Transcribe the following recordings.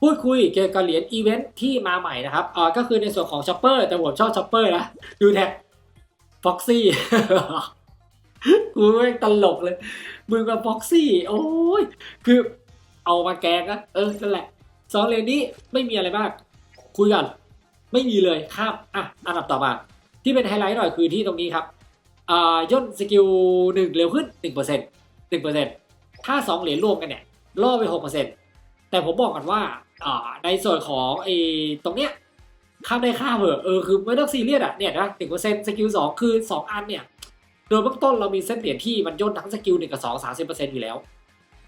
พูดคุยเกี่ยวกับเหรียญอีเวนท์ที่มาใหม่นะครับอ่าก็คือในส่วนของช็อปเปอร์แต่ผมชอบช็อปเปอร์นะ ดูแท็กฟ็อกซี่กูแม่งตลกเลย มึงกับฟ็อกซี่ โอ้ย คือเอามาแกงนะเออ นั่นแหละสองเหรียญนี้ไม่มีอะไรมาก คุยกัน ไม่มีเลยข้ามอะ อันดับต่อมา ที่เป็นไฮไลท์หน่อยคือที่ตรงนี้ครับอ่าย่นสกิลหนึ่งเร็วขึ้นหนึ่งเปอร์เซ็นต์หนึ่งเปอร์เซ็นต์ถ้าสองเหรียญรวมกันเนี่ยล่อไปหกเปอร์เซ็นต์แต่ผมบอกกันว่า อ่าในส่วนของไอ้ตรงเนี้ยข้ามได้ข้ามเหอะเออคือไม่ต้องซีเรียสอะเนี่ยนะหนึ่งเปอร์เซ็นต์สกิลสองคือสองอันเนี่ยโดยเบื้องต้นเรามีเส้นเหรียญที่มันย่นทั้งสกิลหนึ่งกับสองสามสิบเปอร์เซ็นต์อยู่แล้ว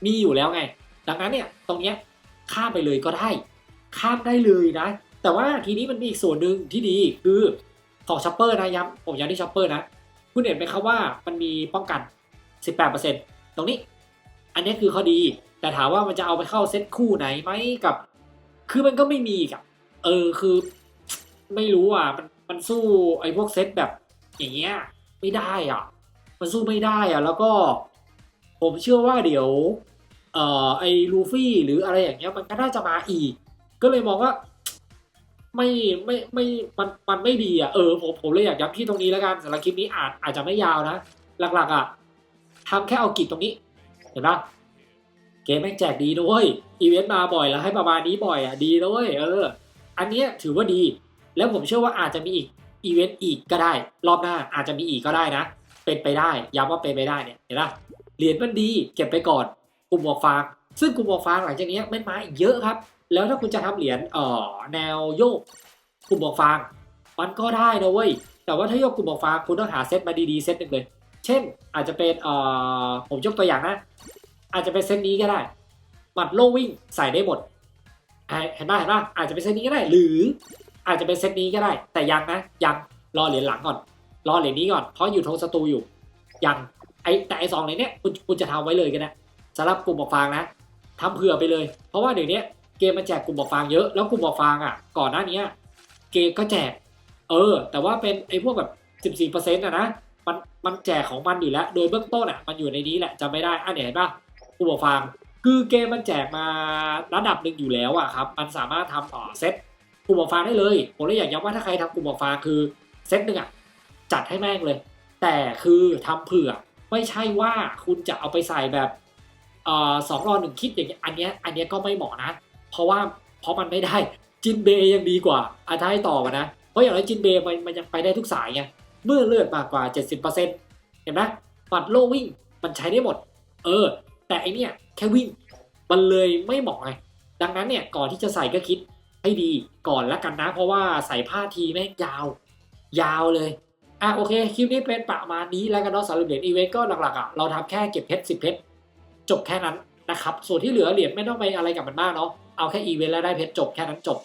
มีอยู่แล้วไง ดังนั้นเนี่ยตรงเนี้ยข้ามไปเลยก็ได้ ข้ามได้เลยนะ แต่ว่าทีนี้มันมีอีกส่วนหนึ่งที่ดีคือของช็อปเปอร์นะย้ำผมย้ำที่ช็อปเปอร์นะคุณเห็นไหมครับว่ามันมีป้องกัน 18%ตรงนี้ อันนี้คือข้อดี แต่ถามว่ามันจะเอาไปเข้าเซตคู่ไหนไหมกับ คือมันก็ไม่มีกับ เออคือไม่รู้อะมันมันสู้ไอ้พวกเซตแบบอย่างเงี้ยไม่ได้อะ มันสู้ไม่ได้อะ แล้วก็ ผมเชื่อว่าเดี๋ยว เอ่อไอ้ลูฟี่หรืออะไรอย่างเงี้ย มันก็น่าจะมาอีก ก็เลยมองว่าไม่ไม่ไม่มันมันไม่ดีอะเออผมผมเลยอยากย้ำที่ตรงนี้แล้วกันสำหรับคลิปนี้อาจอาจจะไม่ยาวนะ หลักๆอะทำแค่เอากิจตรงนี้ เห็นปะ เกมแม่งแจกดีด้วยอีเวนต์มาบ่อยแล้วให้ประมาณนี้บ่อยอะดีด้วยเออ อันเนี้ยถือว่าดี แล้วผมเชื่อว่าอาจจะมีอีกอีเวนต์อีกก็ได้ รอบหน้าอาจจะมีอีกก็ได้นะ เป็นไปได้ย้ำว่าเป็นไปได้เนี่ยเห็นปะเหรียญมันดี เก็บไปก่อนกลุ่มหมวกฟางซึ่งกลุ่มหมวกฟางหลังจากนี้ไม่มาอีกเยอะครับ แล้วถ้าคุณจะทำเหรียญเอ่อแนวโยกกลุ่มหมวกฟางมันก็ได้นะเว้ยแต่ว่าถ้าโยกกลุ่มหมวกฟางคุณต้องหาเซตมาดีๆเซตหนึ่งเลย เช่นอาจจะเป็นเอ่อผมยกตัวอย่างนะ อาจจะเป็นเซตนี้ก็ได้หมัดโลวิ่งใส่ได้หมดเห็นป่ะเห็นป่ะอาจจะเป็นเซตนี้ก็ได้ หรืออาจจะเป็นเซตนี้ก็ได้ แต่ยังนะยังรอเหรียญหลังก่อน รอเหรียญนี้ก่อนเพราะอยู่ทงศัตรูอยู่ยังไอแต่ไอสองเหรียญเนี้ยคุณคุณจะทำไว้เลยก็ได้สำหรับกลุ่มหมวกฟางนะทำเผื่อไปเลย เพราะว่าเดี๋ยวนี้เกมมันแจกกลุ่มบอกฟางเยอะแล้วกลุ่มบอกฟางอะ ก่อนหน้านี้เกมก็แจก เออ แต่ว่าเป็นไอพวกแบบ 14%อะนะมันมันแจกของมันอยู่แล้ว โดยเบื้องต้นอะมันอยู่ในนี้แหละจำไม่ได้อะเนี่ยเห็นป่ะ กลุ่มบอกฟางคือเกมมันแจกมาระดับหนึ่งอยู่แล้วอะครับ มันสามารถทำต่อเซตกลุ่มบอกฟางได้เลย ผมเลยอยากย้ำว่าถ้าใครทำกลุ่มบอกฟางคือเซตหนึ่งอะจัดให้แม่งเลย แต่คือทำเผื่อไม่ใช่ว่าคุณจะเอาไปใส่แบบเอ่อสองรอหนึ่งคิดอย่างเงี้ยอันเนี้ยอันเนี้ยก็ไม่เหมาะนะ เพราะว่าเพราะมันไม่ได้จินเบย์ยังดีกว่าอาถ้าให้ต่อมานะ เพราะอย่างไรจินเบย์มันมันยังไปได้ทุกสายไงเมื่อเลือดมากกว่า 70%เห็นไหมปัดโลวิ่งมันใช้ได้หมด เออ แต่ไอเนี่ยแค่วิ่งมันเลยไม่เหมาะไงดังนั้นเนี่ยก่อนที่จะใส่ก็คิดให้ดีก่อนละกันนะ เพราะว่าใส่ผ้าทีแม่งยาว ยาวเลยอะโอเคคลิปนี้เป็นประมาณนี้แล้วกันเนาะสำหรับเหรียญอีเวนต์ก็หลักๆอะเราทำแค่เก็บเพชรสิบเพชรจบแค่นั้นนะครับส่วนที่เหลือเหรียญไม่ต้องไปอะไรกับมันมากเนาะเอาแค่อีเวนต์แล้วได้เพชรจบแค่นั้นจบ